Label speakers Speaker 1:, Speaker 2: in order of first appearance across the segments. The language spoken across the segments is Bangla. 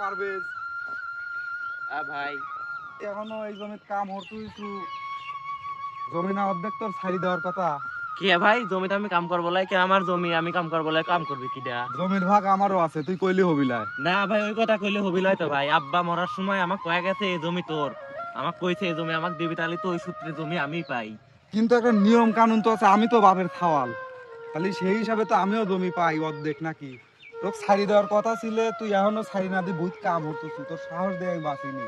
Speaker 1: পারবেজ
Speaker 2: আ ভাই।
Speaker 1: এখনও এই জমির কাম হরতুইছু। জমি না অর্ধেক তোর ছাড়ি দেওয়ার কথা।
Speaker 2: কে ভাই জমিতে আমি কাম করব লাই কে আমার জমি আমি কাম করব লাই কাম করবি কিটা
Speaker 1: জমির ভাগ আমারও আছে তুই কইলি হবিলায়
Speaker 2: না ভাই ওই কথা কইলে হবি লয় তো ভাই। আব্বা মরার সময় আমাক কয়ে গেছে এই জমি তোর। আমাক কইছে এই জমি আমাক দিবি তাহলে তো ওই সূত্রে জমি আমি পাই।
Speaker 1: কিন্তু একটা নিয়ম কানুন তো আছে আমি তো বাপের খাওয়াল। তাহলে সেই হিসাবে তো আমিও জমি পাই অর্ধেক নাকি? তোর ছাড়ি দেওয়ার কথা ছিল তুই এখনও ছাড়ি না দিয়ে বহুত কাম হরতুছু তোর সাহস দিয়ে আমি বাঁচিনি।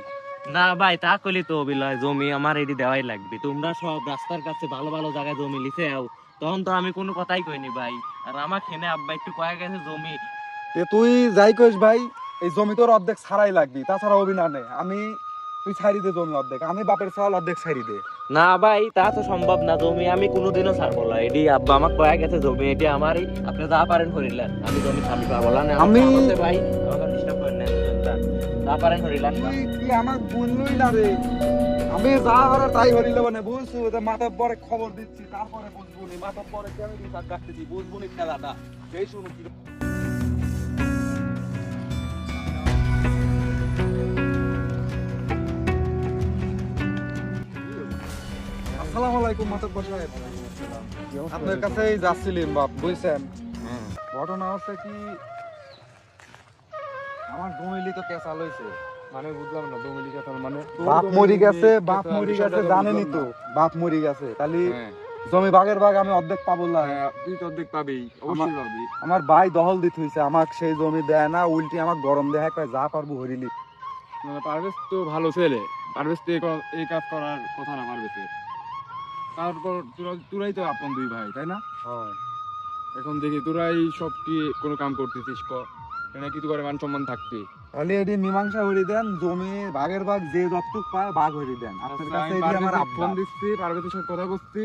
Speaker 2: না ভাই তা কইলি তো হবি লয় জমি আমার এটি দেওয়াই লাগবে। তোমরা সব রাস্তার কাছে ভালো ভালো জায়গায় জমি লিখে আও। তখন তো আমি কোনো কথাই কইনি ভাই। আর আমার খেনে আব্বা একটু কয়ে গেছে জমি।
Speaker 1: তে তুই যাই কইস ভাই এই জমি তোর অর্ধেক ছাড়াই লাগবি তাছাড়া অভিনয় না নে আমি তুই ছাড়ি দে জমি অর্ধেক আমি বাপের চাল অর্ধেক ছাড়ি দে।
Speaker 2: না ভাই তা তো সম্ভব না জমি আমি কোনোদিনও ছাড়বো না। এটি আব্বা আমাকে কয়ে গেছে জমি এটি আমারই আপনি যা পারেন করিলেন। আমি জমি ছাড়ি না
Speaker 1: আমি-
Speaker 2: ভাই আমাকে ডিস্টার্ব করেন না যা। পারেন করিলেন।
Speaker 1: তুই আমাক না রে? আমি যা তাই হরিলে মানে বুঝছু? যে মাথার পরে খবর দিচ্ছি তারপরে বুঝব নি। মাথার পরে ডাকতেছি বুঝব নি খেলাটা? সেই শুনো কি আসসালামু আলাইকুম মাতব্বর সাহেব আপনার কাছেই যাচ্ছিলাম বাপ বুঝছেন? ঘটনা হচ্ছে কি আমার তো কেঁচা লইছে।
Speaker 3: মানে বুঝলাম না মানে?
Speaker 1: বাপ মরি গেছে বাপ মরি গেছে জানেনই তো বাপ মরি গেছে। তাহলে
Speaker 3: হ্যাঁ।
Speaker 1: জমি বাগের বাগ আমি অর্ধেক পাবো না।
Speaker 3: হ্যাঁ, তুই তো অর্ধেক পাবি অবশ্যই পাবি।
Speaker 1: আমার ভাই দহল দিতে হইছে আমাকে সেই জমি দেয় না উল্টি আমাকে গরম দেয় কয় যা পারব হরিলি।
Speaker 3: মানে পারভেজ তো ভালো ছেলে পারভেজ তো এই এই কাজ করার কথা না পারভেজের তারপর তোরাই তো আপন দুই ভাই তাই না? এখন দেখি তোরাই সব কি কোনো কাম করতেছিস ক? এখানে কিছু করে মান সম্মান থাকবে
Speaker 1: তাহলে এটি মীমাংসা হরি দেন জমি বাগের বাগ যে যতটুক পায় বাঘ হরি দেন। আপনার কাছে এটি আমার
Speaker 3: ফোন দিচ্ছি সাথে কথা করছি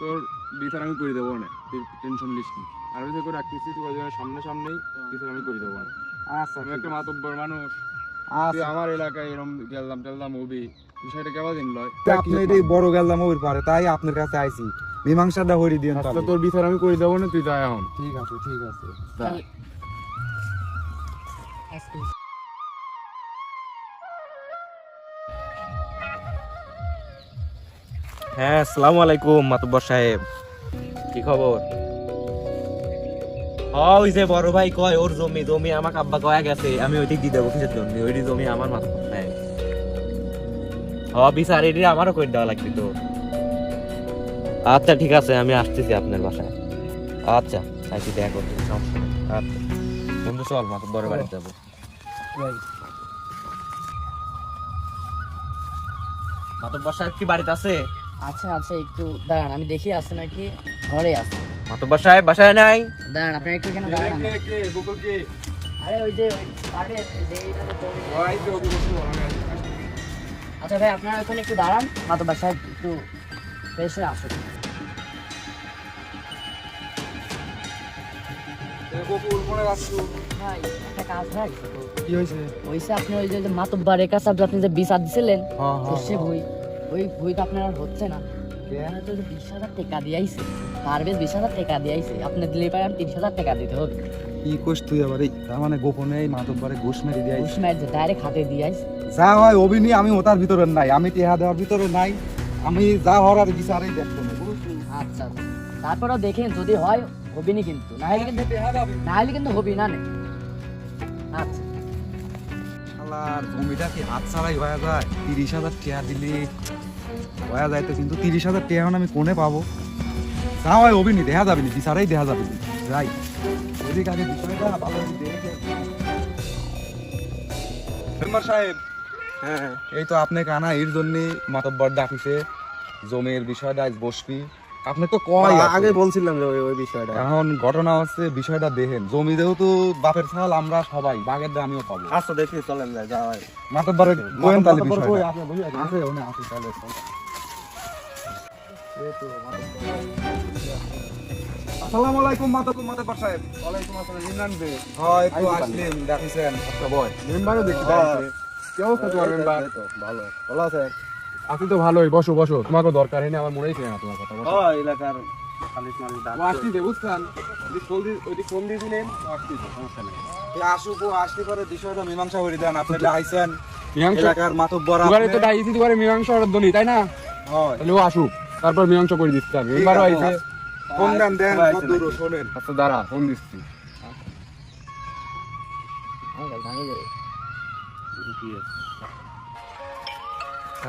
Speaker 3: তোর বিচার আমি করে দেবো না। টেনশন করে রাখতেছি তুই সামনে সামনেই বিচার আমি করে দেবো
Speaker 1: আচ্ছা
Speaker 3: আমি একটা। মাতব্বর মানুষ।
Speaker 1: আচ্ছা
Speaker 3: আমার এলাকায় এরকম গেলাম টেললাম হবি বিষয়টা কেমন দিন লয়
Speaker 1: আপনি এটি বড় গেলাম ওর পারে তাই আপনার কাছে আইছি। মীমাংসাটা হরি দিন তাহলে।
Speaker 3: তোর বিচার আমি করে দেবো না তুই যা এখন।
Speaker 1: ঠিক আছে ঠিক আছে।
Speaker 2: হ্যাঁ আসসালামু আলাইকুম মাতব্বর সাহেব। কি খবর? ওই যে বড় ভাই কয় ওর জমি জমি আমাকে আব্বা কয়ে গেছে আমি ওইদিক দিয়ে দেবো কিসের জন্য ওইটি জমি আমার মাতব্বর সাহেব হ বিচার এটি আমারও করে দেওয়া লাগবে তো। আচ্ছা ঠিক আছে আমি আসতেছি আপনার বাসায়। আচ্ছা আইসি দেখা করতে সমস্যা নেই। আচ্ছা বন্ধু চল মাতব্বরের বাড়ি যাব। মাতব্বর সাহেব কি বাড়িতে আছে?
Speaker 4: আচ্ছা আচ্ছা একটু দাঁড়ান আমি দেখি আছে নাকি ঘরে আছে।
Speaker 2: মাতব্বর সাহেব বাসায় নাই।
Speaker 4: দাঁড়ান আপনি একটু দাঁড়ান। আরে ওই যে ওই যে আচ্ছা ভাই আপনারা ওখানে একটু দাঁড়ান সাহেব একটু ফ্রেশ হয়ে আসুন ভাই একটা কাজ ভাই।
Speaker 1: কি হয়েছে?
Speaker 4: ওইসে আপনি ওই যে দিছিলেন
Speaker 1: হ্যাঁ
Speaker 4: তো সে বই ওই বইটা আপনার হচ্ছে না। তো বিশ হাজার টাকা দিয়াইছে পারবেশ বিশ হাজার টাকা দিয়াইছে আপনি দিলে পারে আমি তিরিশ হাজার টাকা দিতে হবে।
Speaker 1: কি কোস তুই আবার এই? তার মানে গোপনে এই মাতব্বরে ঘুষ মেরে দিয়ে
Speaker 4: ঘুষ মেরে ডাইরেক্ট হাতে দিয়াইছে
Speaker 1: যা হয় অভিনি আমি ওটার ভিতরে নাই। আমি টেহা দেওয়ার ভিতরে নাই। আমি যা হওয়ার বিচারেই দেখব
Speaker 4: আচ্ছা আচ্ছা। তারপরেও দেখেন যদি হয় হবিনি কিন্তু। না হলে কিন্তু না হলে কিন্তু হবি না। আচ্ছা।
Speaker 1: শালার জমিটা কি হাত ছাড়াই হয়ে যায়? তিরিশ হাজার টেহা দিলি। হয়ে যায় তো কিন্তু তিরিশ হাজার টাকা এখন আমি কোনে পাবো? যা হয় অভিনি দেখা যাবে না বিচারাই দেখা যাবে না। যাই ওইদিকে আগে বিষয়টা ভালো দেখে। মেম্বার সাহেব।
Speaker 3: হ্যাঁ
Speaker 1: এই তো আপনি কানা এর জন্য মাতব্বর ডাকিছে জমির বিষয়টা আজ বসবি। আপনি তো কয়
Speaker 3: আগে বলছিলাম যে ওই বিষয়টা।
Speaker 1: এখন ঘটনা হচ্ছে বিষয়টা দেখেন জমি যেহেতু বাপের ছাল আমরা সবাই বাগের আমিও পাবো।
Speaker 3: আচ্ছা দেখি চলেন যায় যা হয়।
Speaker 1: মাতব্বরে গোয়েন তালি বিষয়টা। আছে ওনে আছে তাহলে আসসালামু আলাইকুম মাতব্বর মাতব্বর সাহেব।
Speaker 3: ওয়ালাইকুম আসসালাম। ইমরান বে
Speaker 1: হয় তো আসলেন ডাকিছেন
Speaker 3: আচ্ছা বয়। মেম্বারও দেখি কি অবস্থা তোমার মেম্বার?
Speaker 1: ভালো। ভালো আছে?
Speaker 3: আপনি তো ভালোই বসো বসো। তোমাকে দরকার নেই আমার মনেই ছিল না তোমার কথা বসো।
Speaker 1: এলাকার খালিশ মালিশ
Speaker 3: ও আসছি বুঝছেন? ওদিক ফোন দিয়ে ওদিক ফোন দিয়ে দিলেন আসছি সমস্যা নেই।
Speaker 1: আসুক ও আসলে পরে বিষয়টা মীমাংসা করে দেন আপনি আইছেন এলাকার মাতব্বর
Speaker 3: তো মীমাংসা তাই না?
Speaker 1: হয়।
Speaker 3: তাহলে ও আসুক তারপর মীমাংসা করে দিচ্ছি আমি। এবারও আইছে
Speaker 1: ফোন দেন দেন
Speaker 2: সবাই
Speaker 1: দূর শোনেন।
Speaker 3: আচ্ছা দাঁড়া ফোন দিচ্ছি।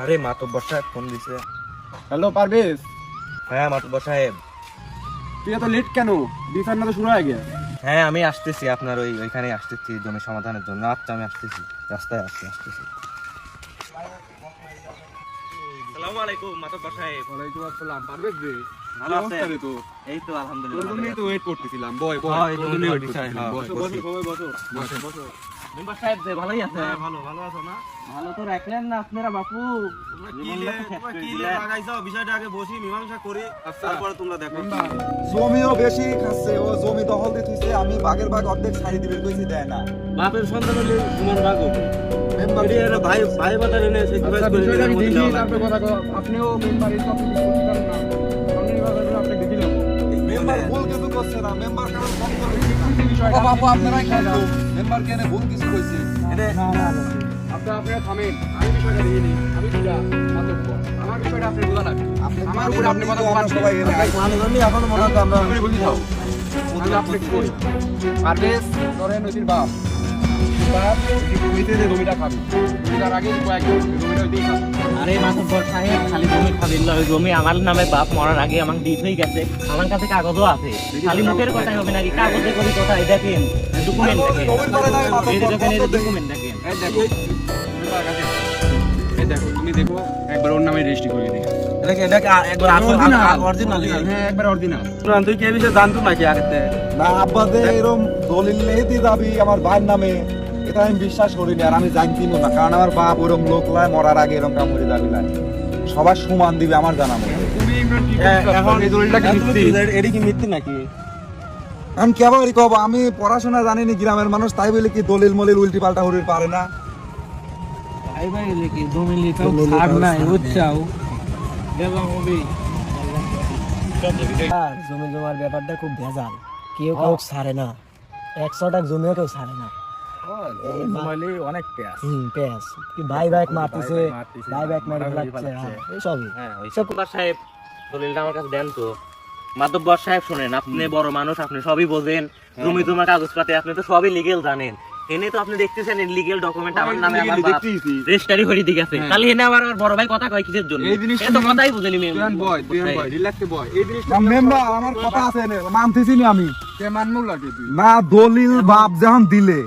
Speaker 2: আরে মাতব্বর সাহেব ফোন দিছে।
Speaker 3: হ্যালো পারভেজ।
Speaker 2: হ্যাঁ মাতব্বর সাহেব।
Speaker 3: তুই এত লেট কেন? বিচার না তো শুরু হয়ে গেছে
Speaker 2: হ্যাঁ আমি আসতেছি আপনার ওই ওইখানে আসতেছি জমি সমাধানের জন্য। আচ্ছা আমি আসতেছি। রাস্তায় আসতে আসতেছি। আসসালামু আলাইকুম মাতব্বর সাহেব।
Speaker 3: ওয়ালাইকুম আসসালাম। পারভেজ রে
Speaker 2: ভালো আছেন?
Speaker 3: তো
Speaker 2: এই তো
Speaker 3: তোর
Speaker 2: আলহামদুলিল্লাহ
Speaker 3: জন্যই তো ওয়েট করতেছিলাম। বয় বয়
Speaker 2: হ্যাঁ,
Speaker 3: তোর জন্যই
Speaker 2: wait
Speaker 3: করতেছিলাম।
Speaker 2: হ্যাঁ,
Speaker 3: বসো,
Speaker 2: বসো,
Speaker 3: বসো, বসো, বসো।
Speaker 2: মেম্বার সাহেব যে ভালোই আছে।
Speaker 5: ভালো ভালো আছো না?
Speaker 2: ভালো তো রাখলেন না আপনারা বাপু।
Speaker 5: তোমরা কি
Speaker 2: জীবনটা
Speaker 5: লে-
Speaker 2: তো শেষ
Speaker 5: তোমরা
Speaker 2: করে
Speaker 5: কি লে
Speaker 2: দিলেন।
Speaker 5: লাগাইছো? বিষয়টা আগে বসি মীমাংসা করি। তারপরে তোমরা দেখো।
Speaker 1: জমিও বেশি খাচ্ছে ও জমি দখল আমি বাঘের বাঘ অর্ধেক ছাড়ি দিবেন কইছি দেয় না।
Speaker 5: বাপের সন্তান হলে তোমার ভাই ভাই
Speaker 3: আচ্ছা, কথা বিষয়টা
Speaker 1: ও বাপু আপনারাই খেলো মেম্বার কেন ভুল কিছু কইছে?
Speaker 3: আপনারা আপনারা থামেন। আমি বিষয়টা দেখি নি আমি বুঝা আমার বিষয়টা আপনি বোঝা লাগবে। আমার উপরে আপনি কথা বলার
Speaker 1: সবাই আইছে।
Speaker 5: মানুষ এখন মনে হয় আমরা
Speaker 3: আমি আপনি কই? পারভেজ ধরে নদীর বাপ
Speaker 2: সাহেব খালি জমি আমার নামে বাপ মরার আগে আমাকে দিয়ে হয়ে গেছে। আমার কাছে কাগজও আছে। খালি মুখের কথাই হবে নাকি? কাগজে করি কথা এই দেখেন ডকুমেন্ট দেখেন। দেখেন ডকুমেন্ট দেখেন
Speaker 3: দেখো তুমি দেখো একবার ওর নামে রেজিস্ট্রি করে দিই।
Speaker 1: আমার ভাইয়ের নামে। এটা আমি বিশ্বাস করিনি আর আমি জানতিও না কারণ আমার বাপ ওরকম লোক লাই মরার আগে এরকম কামড়ি দাবি লাই সবার সমান দিবে আমার জানা মতে।
Speaker 3: তুমি ইমরান কি করছ?
Speaker 5: এখন
Speaker 3: এই দলিলটা কি মিথ্যে?
Speaker 5: কি মিথ্যে নাকি?
Speaker 1: আমি কেবারই কব আমি পড়াশোনা জানিনি গ্রামের মানুষ তাই বলে কি দলিল মলিল উল্টি পাল্টা হরির পারে না?
Speaker 5: কি ছাড় নাই
Speaker 1: ছাড়
Speaker 4: জমি জমার ব্যাপারটা খুব ভেজাল। কেউ কেউ ছাড়ে না। একশো টাকা জমিও কেউ ছাড়ে না।
Speaker 5: অনেক পেঁয়াজ
Speaker 4: হুম পেঁয়াজ কি ভাই ভাই মারতেছে ভাই ভাই মারে লাগছে এইসবই
Speaker 2: হ্যাঁ সাহেব দলিলটা আমার কাছে দেন তো। সাহেব শুনেন আপনি বড় মানুষ আপনি সবই বোঝেন। জমি জমা কাগজপাতি আপনি তো সবই লিগেল জানেন। এনে তো আপনি দেখতেছেন ডকুমেন্ট আমার নামে আমার। রেজিস্টারি করে দিয়ে গেছে খালি এনে আমার বড় ভাই কথা কয় কিসের জন্য?
Speaker 3: এই জিনিসটা
Speaker 2: তো কথাই বুঝেনি
Speaker 3: তুই বয় বয় রিল্যাক্সে বয় এই জিনিসটা
Speaker 1: মেম্বার আমার কথা আছে নে, মানতেছি না আমি।
Speaker 3: কে মানমু লাগে তুই?
Speaker 1: না দলিল বাপ যখন দিলে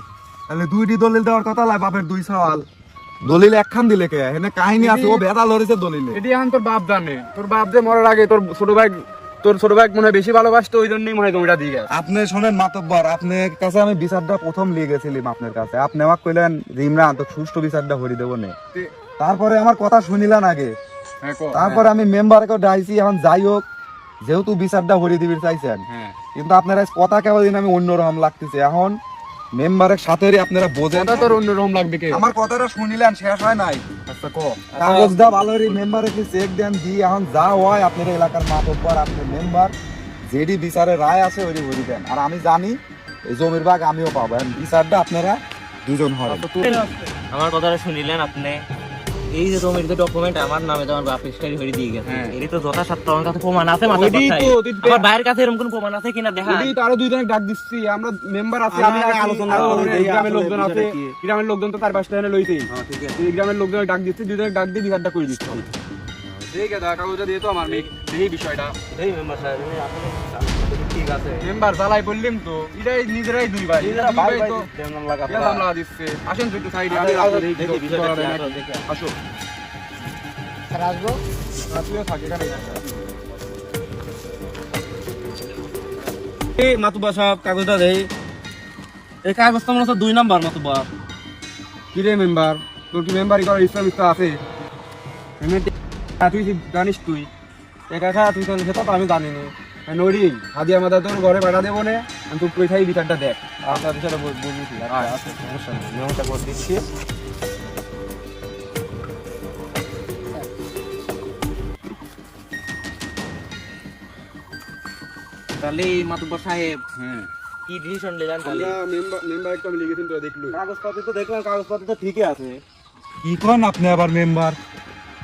Speaker 1: তাহলে দুইটি দলিল দেওয়ার কথা লাই বাপের দুই সওয়াল। দলিল একখান দিলে কে? এখানে কাহিনী আছে ও বেদা লড়েছে দলিলে।
Speaker 3: এটি এখন তোর বাপ জানে। তোর বাপ যে মরার আগে তোর ছোট ভাই তোর ছোট ভাই মনে হয় বেশি ভালোবাসতো ওই জন্যই মনে হয় দিয়ে গেছে।
Speaker 1: আপনি শোনেন মাতব্বর আপনার কাছে আমি বিচারটা প্রথম গেছিলাম আপনার কাছে। আপনি আমাকে কইলেন ইমরান তো সুষ্ঠু বিচারটা হরি দেবো নে। তারপরে আমার কথা শুনিলেন আগে।
Speaker 3: হ্যাঁ
Speaker 1: তারপরে আমি মেম্বারকে ডাইছি এখন যাই হোক যেহেতু বিচারটা হরি দিবির চাইছেন।
Speaker 3: হ্যাঁ।
Speaker 1: কিন্তু আপনারা কথা কেবল দিন আমি অন্যরকম লাগতেছে। এখন মেম্বারের সাথে আপনারা বোঝেন।
Speaker 3: কথা তোর অন্যরকম লাগবে কে
Speaker 1: আমার কথাটা শুনিলেন শেষ হয় নাই।
Speaker 3: আচ্ছা ক।
Speaker 1: ভালো মেম্বারে কি চেক দেন দি এখন যা হয় আপনার এলাকার মাতব্বর আপনার মেম্বার যেডি বিচারে রায় আছে দেন। আর আমি জানি এই জমির ভাগ আমিও পাবো। এখন বিচারটা আপনারা দুজন হয়
Speaker 2: আমার কথাটা শুনিলেন আপনি। এই যে জমির যে ডকুমেন্ট আমার নামে তো আমার বাপ রেজিস্টারি করে দিয়ে গেছে।
Speaker 3: হ্যাঁ।
Speaker 2: এরই তো যথাসাধ্য আমার কাছে প্রমাণ আছে মাথা আমার ভাইয়ের কাছে এরকম কোন প্রমাণ আছে কিনা দেখা?
Speaker 3: ওই তো আরও দুইজনে ডাক দিচ্ছি আমরা মেম্বার আছি আমি
Speaker 5: আলোচনা করব,
Speaker 3: গ্রামের লোকজন আছে গ্রামের লোকজন তো তার পাশটা এনে লইছেই
Speaker 5: ঠিক আছে।
Speaker 3: গ্রামের লোকজন ডাক দিচ্ছি দুজনে ডাক দিয়ে বিচারটা করে দিচ্ছি। ঠিক আছে কাগজটা দিয়ে তো আমার মেয়ে এই বিষয়টা।
Speaker 5: এই মেম্বার সাহেব আসলে ঠিক আছে।
Speaker 3: মেম্বার জ্বালাই বললিম তো এটাই নিজেরাই দুই ভাই।
Speaker 5: নিজেরা ভাই
Speaker 3: ভাই
Speaker 5: ভাই
Speaker 3: তো
Speaker 5: দেমন লাগা
Speaker 3: দিচ্ছে আসেন একটু সাইডে আমি
Speaker 5: দেখি বিষয়টা
Speaker 3: আসো।
Speaker 4: আসব?
Speaker 3: তুইও থাক এখানেই
Speaker 5: এই মাতুবা সাহেব কাগজটা দেই। এই কাগজটা মনে হচ্ছে দুই নাম্বার মাতুবা।
Speaker 3: কি রে মেম্বার তোর কি মেম্বারি করার ইচ্ছা মিচ্ছা আছে? এমনি তুই জানিস তুই? একা তুই সেটা তো আমি জানি না। নড়ি হাদিয়া মাদা তোর ঘরে পাঠা দেবো না আমি তুই বিচারটা দেখ।
Speaker 5: আচ্ছা আচ্ছা। আচ্ছা সমস্যা নেই। নিয়মটা করে দিচ্ছি।
Speaker 2: তাহলে মাতুব্বর সাহেব কি ডিসিশন নিলেন তাহলে?
Speaker 3: মেম্বার মেম্বার একটা তো দেখল
Speaker 5: কাগজপাতি তো দেখলাম তো ঠিকই আছে।
Speaker 1: কি করেন আপনি আবার মেম্বার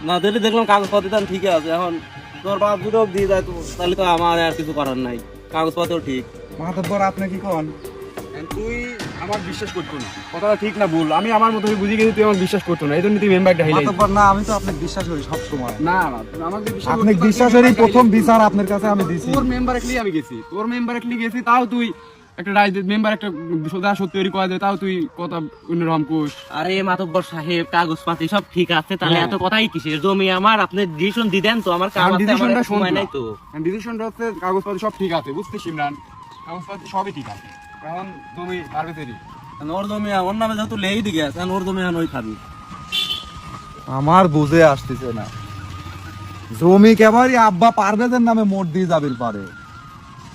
Speaker 5: না দেখি দেখলাম কাগজপাতি তো ঠিকই আছে এখন তোর বাপ যদি দিয়ে যায় তো তাহলে তো আমার আর কিছু করার নাই। কাগজপত্র ঠিক।
Speaker 1: আপনি কি কন?
Speaker 3: তুই আমার বিশ্বাস করতো না। কথাটা ঠিক না ভুল। আমি আমার মতো বুঝে গেছি তুই আমার বিশ্বাস করতো না। এই জন্য তুই মেম্বারটা হাইলাই
Speaker 1: মাতব্বর না আমি তো আপনাকে বিশ্বাস করি সব সময়
Speaker 3: না আমাকে বিশ্বাস
Speaker 1: আপনি বিশ্বাসেরই প্রথম বিচার আপনার কাছে আমি দিছি।
Speaker 3: তোর মেম্বার একলি আমি গেছি। তোর মেম্বার একলি গেছি তাও তুই একটা রায় মেম্বার একটা সোজা সত্যি করে কয় দেয় তাও তুই কথা অন্যরকম কোষ
Speaker 2: আরে মাতব্বর সাহেব কাগজপাতি সব ঠিক আছে তাহলে
Speaker 3: হ্যাঁ।
Speaker 2: এত কথাই কিসের? জমি আমার আপনি ডিসিশন দিদেন তো আমার কাম
Speaker 3: আমার
Speaker 2: আছে
Speaker 3: decision
Speaker 2: আমার
Speaker 3: টা
Speaker 2: সময়
Speaker 3: তো।
Speaker 2: নাই তো
Speaker 3: ডিসিশনটা হচ্ছে কাগজপত্র সব ঠিক আছে বুঝছিস ইমরান? কাগজপত্র সবই ঠিক আছে। এখন তুমি পারবে তেরি
Speaker 5: ওর জমি ওর নামে যেহেতু লেই দিকে আছে ওর জমি ওই খাবি
Speaker 1: আমার বুঝে আসতেছে না। জমি কেবারই আব্বা পারভেজের নামে মোট দিয়ে যাবিল পারে।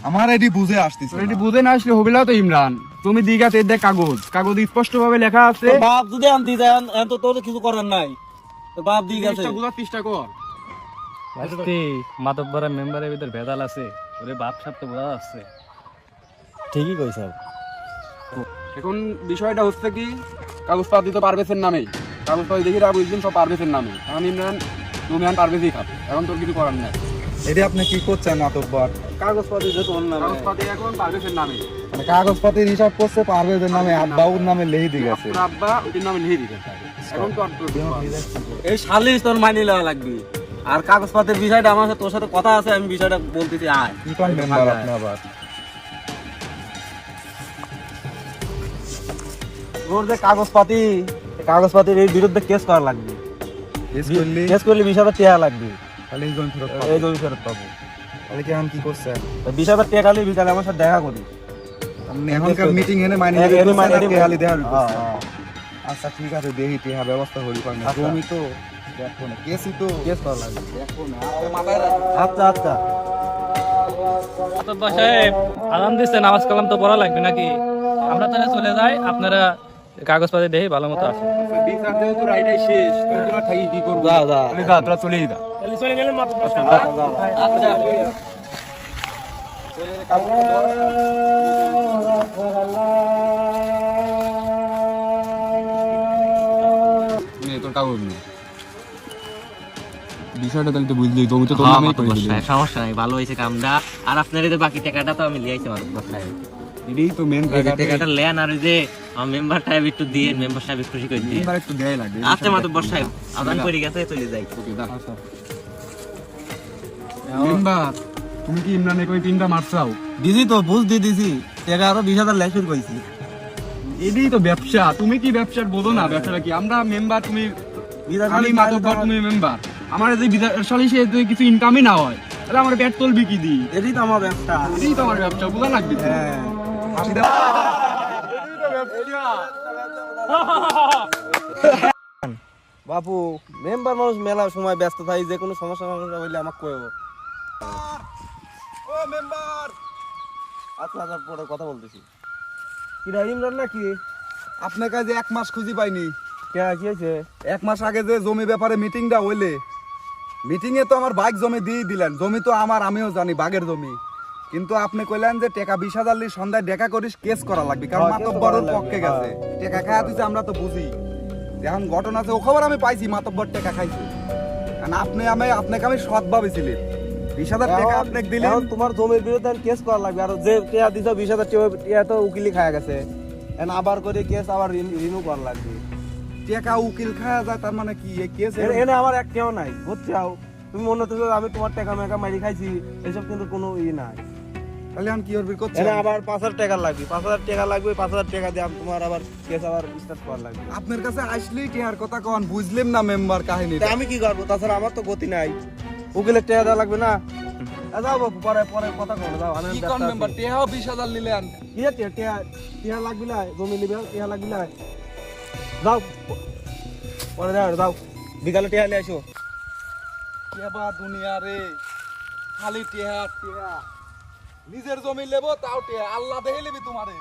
Speaker 1: আমার এটি বুঝে আসতেছে
Speaker 3: এটি বুঝে না আসলে হবিলা তো ইমরান। তুমি দিঘা তে দেখ কাগজ। কাগজ স্পষ্ট ভাবে লেখা আছে।
Speaker 5: বাপ যদি আনতি যায় এখন তো তোর কিছু করার নাই। বাপ গেছে
Speaker 3: চেষ্টা বুঝার চেষ্টা কর।
Speaker 6: আসতে মাতব্বরের মেম্বারের ভিতর ভেদাল আছে। ওরে বাপ সাপ তো বোঝা যাচ্ছে।
Speaker 5: ঠিকই কইছ।
Speaker 3: এখন বিষয়টা হচ্ছে কি কাগজপাতি তো পারভেজের নামেই। কাগজপাতি দেখি রা বুঝলেন সব পারভেজের নামে। এখন ইমরান তুমি এখন পারভেজই খাবে। এখন তোর কিছু করার নাই।
Speaker 1: এটি আপনি কি করছেন মাতব্বর
Speaker 5: কাগজপাতি যেহেতু ওর নামে।
Speaker 3: কাগজপাতি এখন পারভেজের নামে।
Speaker 1: মানে কাগজপাতির হিসাব করছে পারভেজের নামে আব্বাউর নামে লেহি দিয়ে গেছে।
Speaker 3: আব্বা ওটির নামে লিখে এখন তো।
Speaker 5: এই সালিশ তোর মানি নেওয়া লাগবে। আর কাগজপাতির বিষয়টা আমার সাথে তোর সাথে কথা আছে আমি বিষয়টা বলতেছি আয়।
Speaker 1: কি কোন মেম্বার আপনি আবার?
Speaker 5: ওর যে কাগজপাতি কাগজপাতির এই বিরুদ্ধে কেস করা লাগবে।
Speaker 1: কেস করলি?
Speaker 5: কেস করলে বিষয়টা লাগবে।
Speaker 1: তাহলে এই জমি ফেরত
Speaker 5: এই জমি ফেরত পাবো।
Speaker 1: তাহলে কি এখন কি করছেন
Speaker 5: তো বিষয়টা টেকালে বিকালে আমার সাথে দেখা করি।
Speaker 1: এখনকার মিটিং এনে মাইনে
Speaker 5: হ্যাঁ, এনে মাইনে হ্যাঁ। হ্যাঁ।
Speaker 1: আচ্ছা ঠিক আছে দেখি টেহা ব্যবস্থা হরি পাই
Speaker 5: আচ্ছা।
Speaker 1: জমি তো দেখো না কেসই তো।
Speaker 5: কেস করা লাগবে।
Speaker 1: দেখো না মাথায়
Speaker 5: আচ্ছা আচ্ছা।
Speaker 6: মাতব্বর সাহেব আরাম দিচ্ছে নামাজ কালাম তো পড়া লাগবে নাকি? আমরা তাহলে চলে যাই আপনারা কাগজপাতি দেখে ভালো মতো
Speaker 3: রাইটাই শেষ তুই তোরা থাকি কি করব?
Speaker 5: যা যা।
Speaker 3: যা তোরা চলেই যা।
Speaker 6: চলে গেলে
Speaker 3: নে তোর বিষয়টা তাহলে তো বুঝলি জমি তো তোর
Speaker 2: হ্যাঁ,
Speaker 3: করে দিলি
Speaker 2: সমস্যা নাই ভালো হয়েছে কামটা। আর আপনার এই বাকি টাকাটা তো আমি লিয়াইছি মাতব্বর সাহেব
Speaker 3: এটাই তো মেন
Speaker 2: টাকাটা। লেন আর যে মেম্বার সাহেব একটু দিয়ে মেম্বার সাহেব একটু খুশি করে দিয়ে।
Speaker 3: একটু দেয় লাগে
Speaker 2: আচ্ছা মাতব্বর সাহেব আদান করে গেছে চলে যাই।
Speaker 3: মেম্বার তুমি কি ইমরানে কই তিনটা মারছাও
Speaker 5: দিছি তো বুঝ দি দিছি। টাকা আরও বিশ হাজার লেখুর কইছি।
Speaker 3: এটাই তো ব্যবসা তুমি কি ব্যবসার বোঝো না ব্যবসাটা কি? আমরা মেম্বার তুমি আমি মাতব্বর তুমি মেম্বার আমার সে যদি কিছু ইনকামই না হয় তাহলে আমার তুলবি কি দি
Speaker 5: এটাই তো আমার ব্যবসা।
Speaker 3: এটাই তো আমার ব্যবসা বোঝা লাগবে তো। হাসি
Speaker 5: বাপু মেম্বার মানুষ মেলা সময় ব্যস্ত থাকি যে কোনো সমস্যা সমস্যা হইলে আমাকে কইব
Speaker 1: ও মেম্বার
Speaker 5: আচ্ছা আচ্ছা পরে কথা বলতেছি। কিরা ইমরান নাকি?
Speaker 1: আপনার কাছে এক মাস খুঁজি পাইনি।
Speaker 5: কে কি হয়েছে?
Speaker 1: এক মাস আগে যে জমি ব্যাপারে মিটিংটা হইলে মিটিং এ তো আমার বাইক জমি দিয়ে দিলেন। জমি তো আমার আমিও জানি বাগের জমি। কিন্তু আপনি কইলেন যে টাকা বিশ হাজার লি সন্ধ্যায় দেখা করিস কেস করা লাগবে কারণ
Speaker 5: হ্যাঁ,
Speaker 1: মাতব্বরের পক্ষে গেছে। টাকা খাওয়া দিছে আমরা তো বুঝি। এখন ঘটনা আছে ও খবর আমি পাইছি মাতব্বর টাকা খাইছে। কারণ আপনি আমি আপনাকে আমি সৎ ভাবেছিলেন বিশ হাজার টাকা আপনাকে দিলেন।
Speaker 5: তোমার জমির বিরুদ্ধে কেস করা লাগবে। আর যে টিয়া দিছ বিশ হাজার টিয়া তো উকিলি খায়া গেছে। এখন আবার করে কেস আবার রিনিউ করা লাগবে।
Speaker 1: টাকা উকিল খাওয়া যায় তার মানে কি? কেস
Speaker 5: এনে আমার এক কেউ নাই বুঝছাও তুমি মনে হচ্ছে আমি তোমার টাকা মেকা মারি খাইছি এসব কিন্তু কোনো ই নাই।
Speaker 1: তাহলে আমি কি করবি করছি?
Speaker 5: আবার পাঁচ হাজার টাকা লাগবে। পাঁচ হাজার টাকা লাগবে পাঁচ হাজার টাকা দিয়ে তোমার আবার কেস আবার স্টার্ট করা লাগবে।
Speaker 1: আপনার কাছে আসলেই টিহার কথা কন বুঝলেন না মেম্বার কাহিনী
Speaker 5: আমি কি করব? তাছাড়া আমার তো গতি নাই। উকিলের টাকা দেওয়া লাগবে না। এ যাও বাপু পরে পরে কথা যাও আমি
Speaker 1: কি
Speaker 5: ব্যস্ত
Speaker 1: কোন
Speaker 5: আছি।
Speaker 1: মেম্বার টিহাও বিশ হাজার নিলেন
Speaker 5: কি আছে টিয়া টিয়া লাগবে না জমি নিবে টিয়া লাগবে না। যাও পরে যাও যাও। বিকালে টিয়া নিয়ে আসো।
Speaker 1: কেবা দুনিয়া রে খালি টেহা টেহা নিজের জমি লেবো তাও টেহা আল্লাহ দেখে লিবি তোমারে।